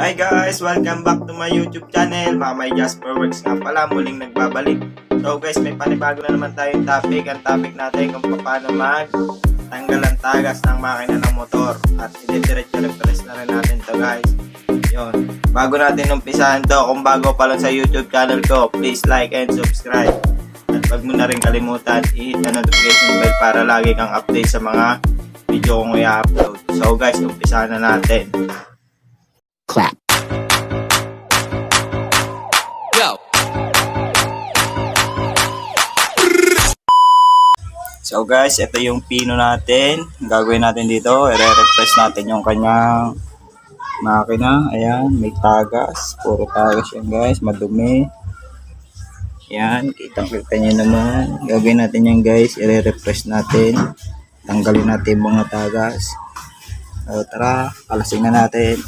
Hi guys! Welcome back to my YouTube channel. Mamay Jasper Works nga pala, muling nagbabalik. So guys, may panibago na naman tayong topic. Ang topic natin kung paano mag tanggal ang tagas ng makina ng motor. At i-diretso refresh na rin natin to guys. Yun. Bago natin umpisahan to, kung bago pa lang sa YouTube channel ko, please like and subscribe. At wag mo na rin kalimutan, i-hit ang notification bell para lagi kang update sa mga video kong i-upload. So guys, umpisahan na natin. Clap. Go. So guys, ito yung pino natin. Ang Gagawin natin dito, i-refresh natin yung kanyang makina. Ayan, may tagas. Puro tagas yan guys, madumi. Ayan, kitang-kita nyo naman. Gagawin natin yan guys, i-refresh natin. Tanggalin natin mga tagas. So tara, kalasing na natin.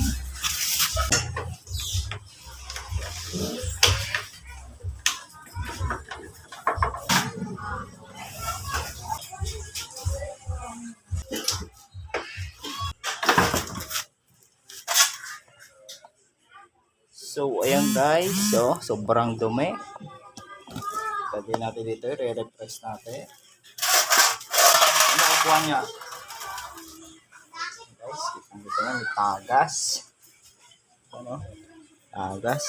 So, ayan guys. So, sobrang dumi. Pwede natin dito, i-refresh natin. Ano kukuha niya? Guys, kitang dito na, may tagas. Ano? Tagas.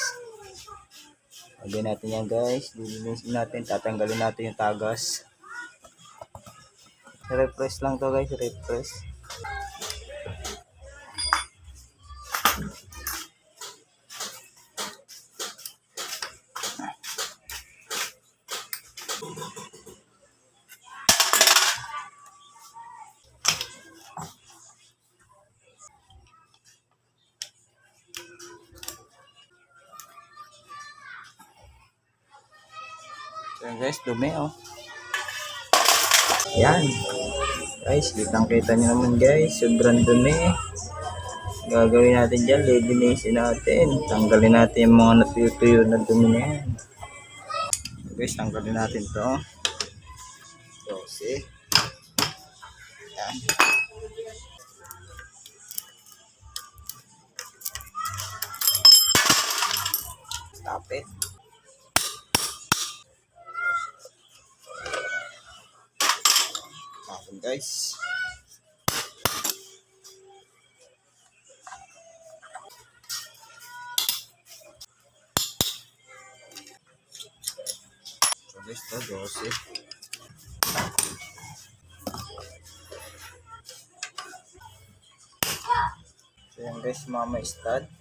Pwede natin yan guys. Lilinisin natin, tatanggalin natin yung tagas. Refresh lang to guys, refresh. Guys, dumi oh. Yan. Guys, kitang kita nyo naman guys. Sobrang dumi. Gagawin natin dyan, lilinisin natin. Tanggalin natin yung mga natutuyo na dumi na yan. Guys, tanggalin natin to. So, see. Yan. Stop it. Tapos guys. So guys, to 12. So yan guys, mama stud.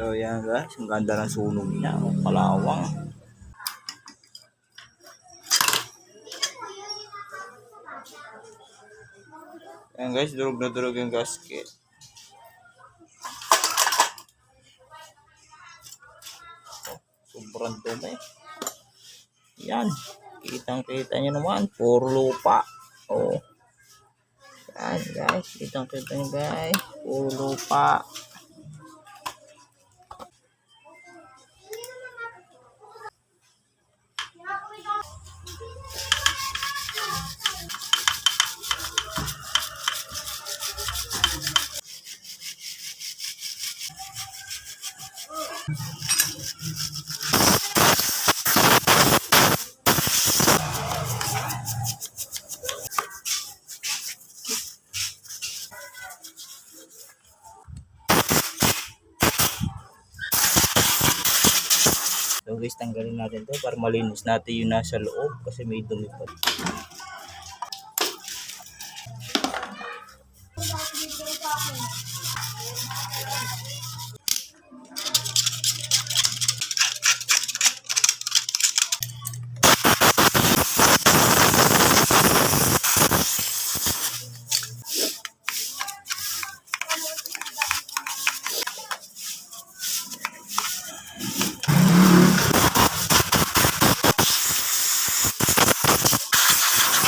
So yan guys, ang ganda ng sunog niya, ang palawang. Yan guys, durog na durog yung gasket. Sobrang dumi. Yan. Kitang kita nyo naman. Puro lupa. Oh. Yan guys. Kitang kita nyo guys. Puro lupa. Tanggalin natin to para malinis natin yung nasa loob kasi may dumi pa.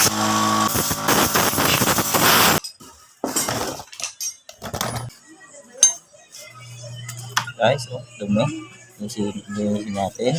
Guys, oh, dumi. Isin natin.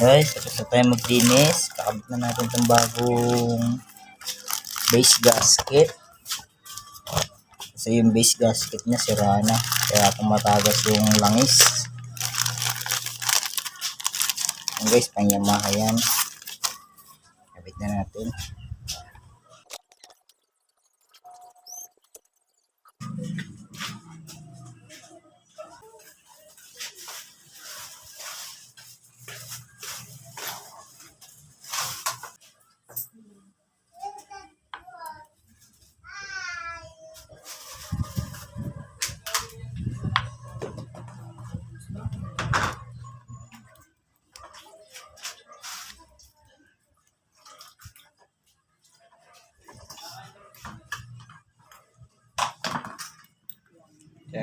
Guys, tapos na tayo maglinis. Kakabit na natin itong bagong base gasket. Kasi yung base gasket niya sira na. Kaya tumatagas yung langis. Ayan guys, pang Yamaha yan. Kabit na natin.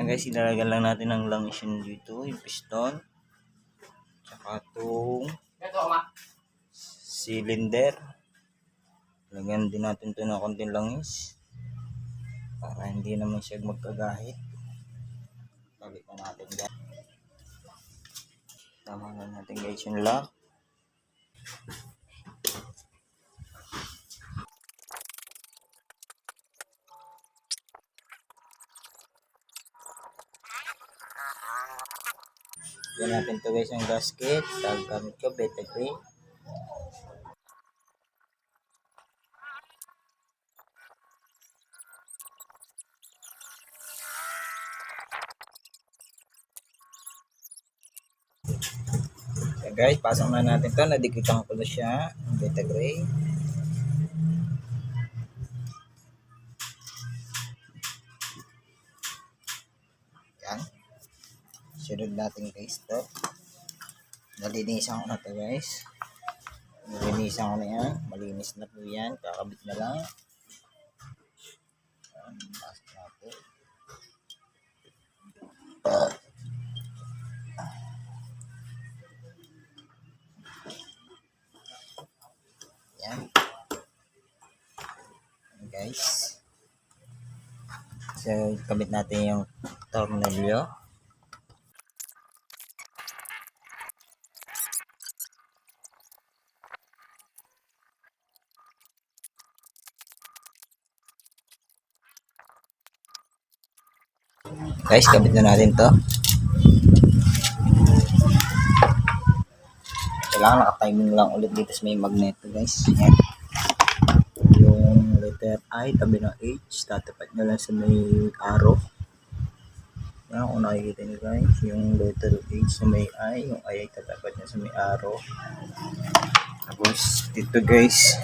Ayan guys, ilalagyan lang natin ng langis yun dito, yung piston. Tsaka itong cylinder. Lagyan din natin ito ng konting langis. Para hindi naman siya magkagahit. Balik na natin dyan. Tama na natin guys yung lock. Yan natin to guys yung gasket. Tag gamit ko, beta green. So guys, pasok na natin to. Nadikitan ko na siya. Beta gray. Sunod natin guys to. Nalinisan ko na to guys. Nalinisan ko na yan. Malinis na po yan. Kakabit na lang. Pasok natin. Guys. So, kabit natin yung tornilyo. Guys, kabit na natin to. Kailangan naka-timing lang ulit dito sa may magneto guys. Yan. Yung letter I, tabi ng H, tatapat nyo lang sa may arrow. Yan, kung nakikita nyo guys, yung letter H sa may I, yung I ay tatapat nyo sa may arrow. Tapos, dito guys,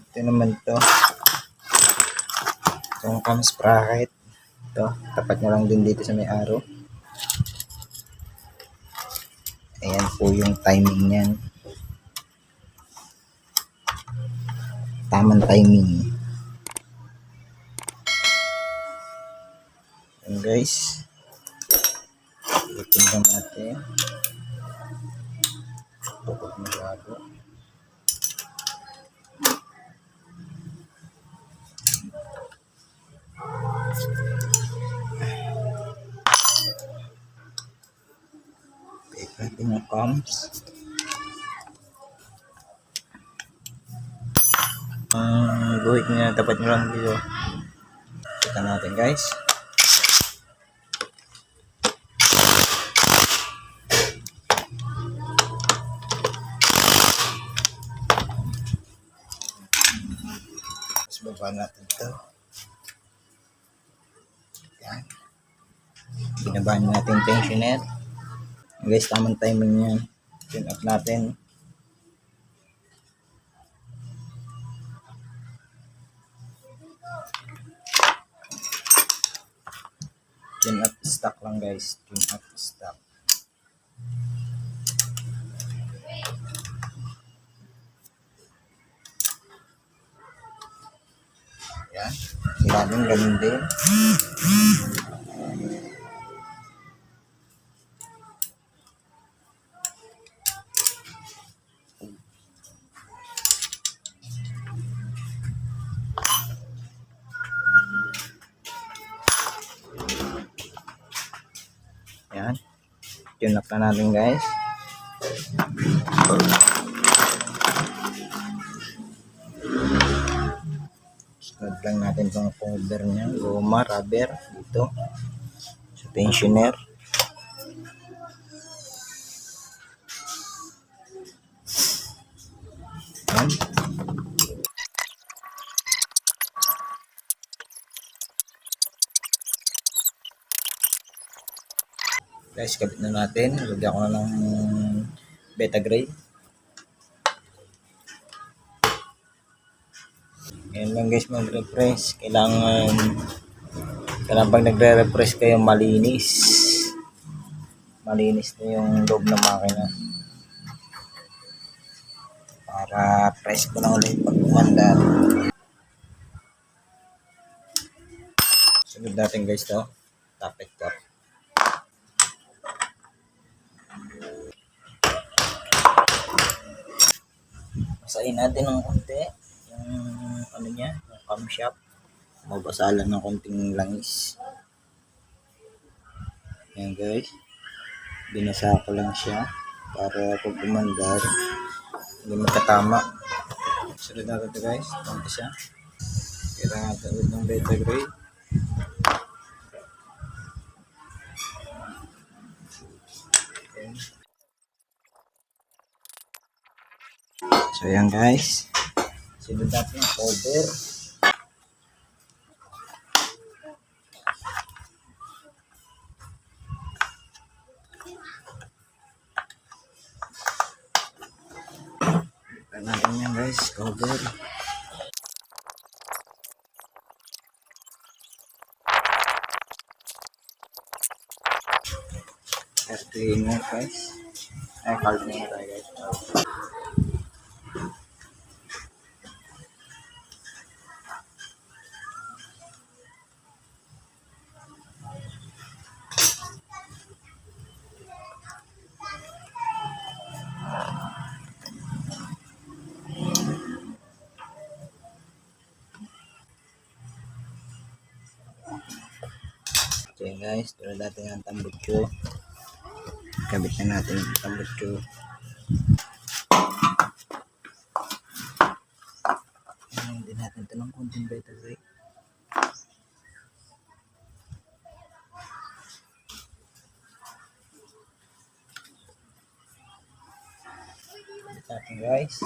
ito naman to. Itong cam sprocket. Ito, tapat nyo lang din dito sa may arrow. Ayan po yung timing niyan. Tamang timing. Ayan guys. Tingnan natin. Tukot masyado. Take yung comms. Ang guhit niya, dapat nyo lang dito. Kita natin guys. Tapos baba natin ito. Yan. Binabahan natin tensioner. Guys, tamang timing yan. Tune up natin. Tune up stock lang guys. Tune up stock. Yan. Ilalim ganun din. Tune up na natin guys. Snod lang natin itong cover niya. Goma, rubber. Dito. Sa tensioner. Guys, kabit na natin. Lagyan ko na ng beta grade. Ayan lang guys mag-refresh. Kailangan kailangan pag nagre-refresh kayo malinis. Malinis na yung loob ng makina. Para press ko na ulit pag umandar. Sunod natin guys to. Tap it top. Basahin natin ng konti yung ano niya, yung camshaft. Mabasa lang ng konting langis. Ayan guys. Binasa ko lang siya para pag umandar, hindi magkatama. Sunod natin ito guys. Ito siya. Kailangan natin ulit ng beta grade. So yan guys. Sunod natin yung cover. Natin yan guys, cover. Air cleaner guys. Ay, card na tayo guys. Guys, tulad natin ang tambutso. Kabit na natin ang tambutso. Ayan, din natin ito ng konting beta break. Kabit natin guys.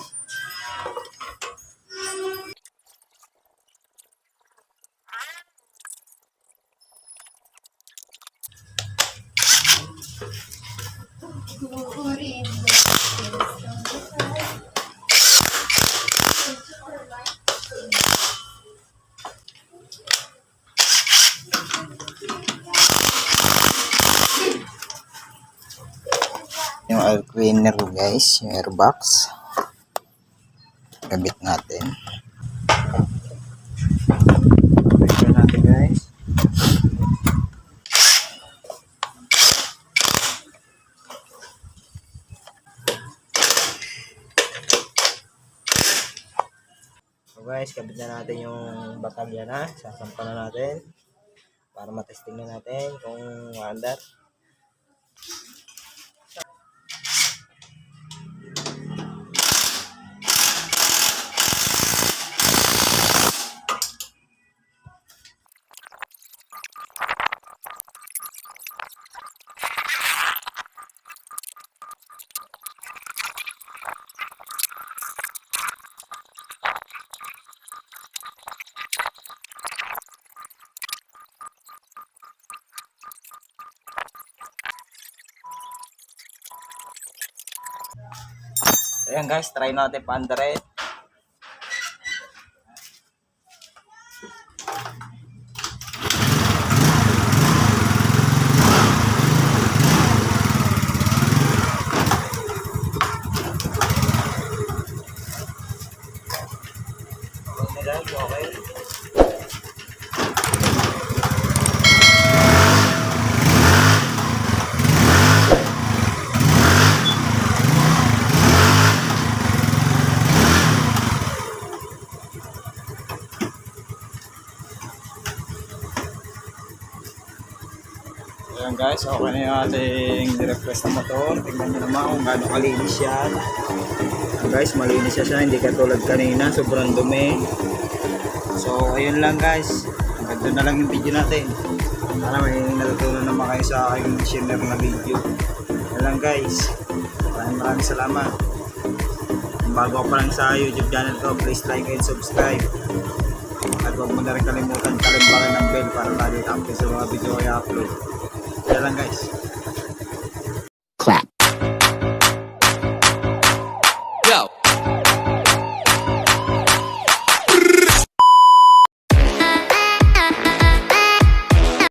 air cleaner guys, yung airbox. Gabit natin. Ito natin guys. So guys, kabit na natin yung batalya na. Sasampan na natin para matesting na natin kung maandar. Ayan guys, try natin guys, okay. Guys, okay na yung ating nirequest na motor. Tingnan nyo naman kung gaano kalinis yan. Guys, malinis siya siya. Hindi katulad kanina, sobrang dumi. So, ayun lang guys. Hanggang na lang yung video natin. Sana may natutunan naman kayo sa aking share na video. Ayan lang guys. Maraming maraming salamat. Bago pa lang sa YouTube channel ko, please like and subscribe. At huwag mo na rin kalimutan kalimbakan ng bell para lagi update sa mga video ko i-upload. Kaya lang guys.